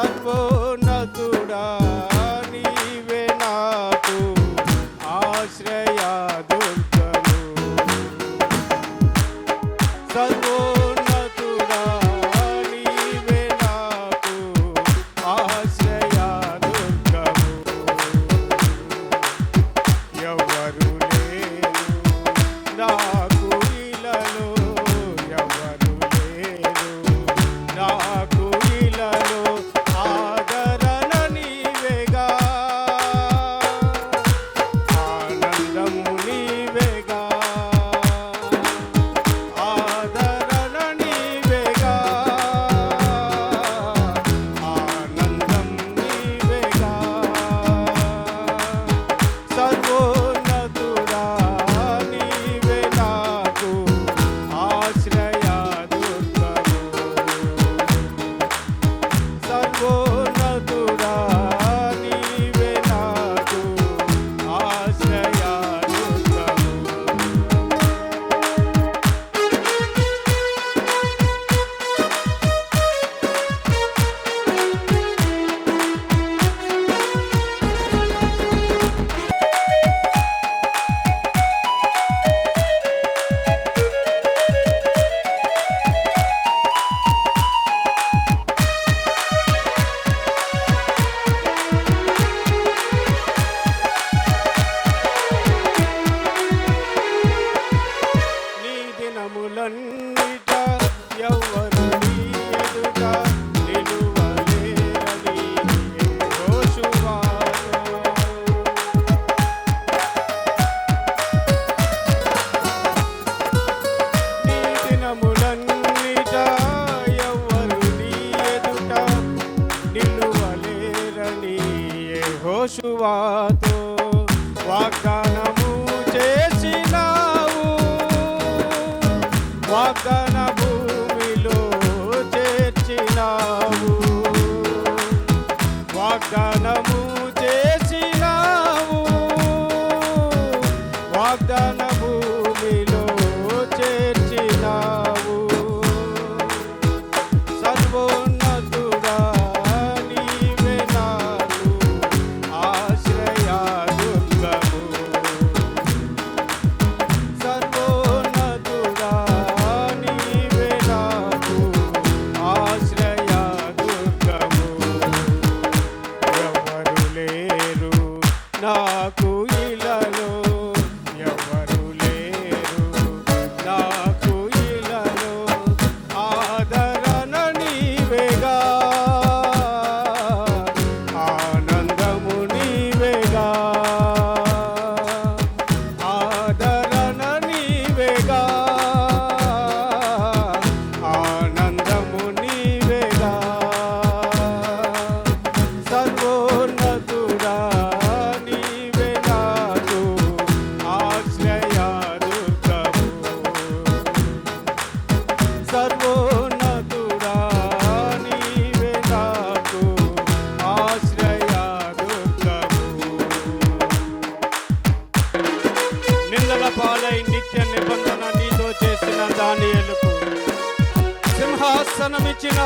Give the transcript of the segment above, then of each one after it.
sabor. యహోశువాతో వాగ్దానము చేసినావు. వాగ్దాన భూమిలో చేర్చినావు. వాగ్దానము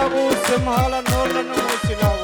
మూసినావు సింహాల నోళ్ళను మూసినావు.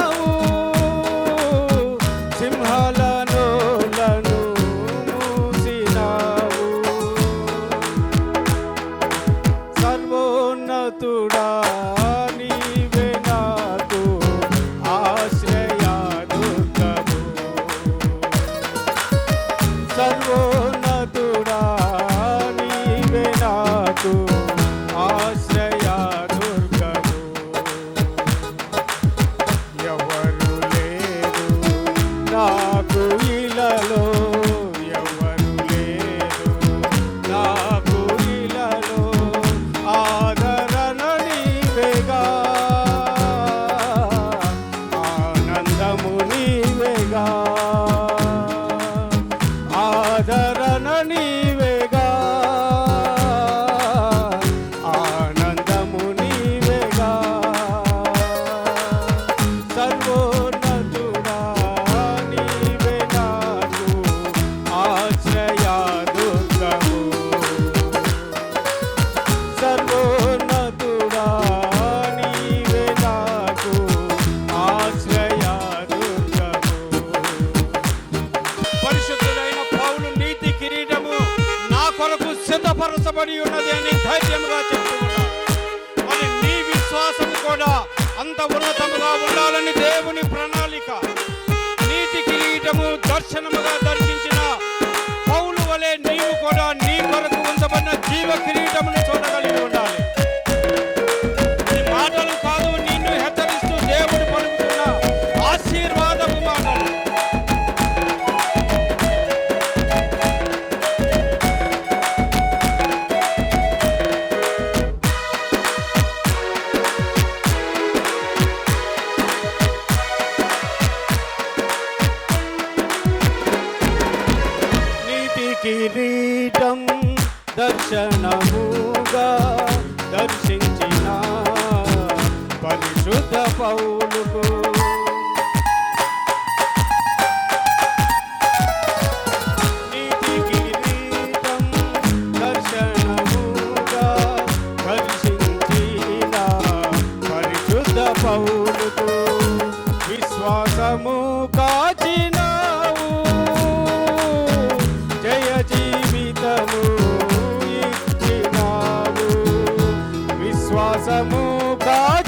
సిద్ధపరచబడి ఉన్నది అని ధైర్యంగా చెప్తున్నాడు మరి నీ విశ్వాసం కూడా అంత ఉన్నతముగా ఉండాలని దేవుని ప్రణాళిక. నీటి కిరీటము దర్శనముగా దర్శించిన పౌలు వలె నీవు కూడా నీ కొరకు ఉంచబడిన జీవ కిరీటమును చూడగలిగి శుద్ధ పౌలుకు. పౌలుకు విశ్వాసము కాచినావు. జయ జీవితము ఇచ్చినావు. విశ్వాసము కా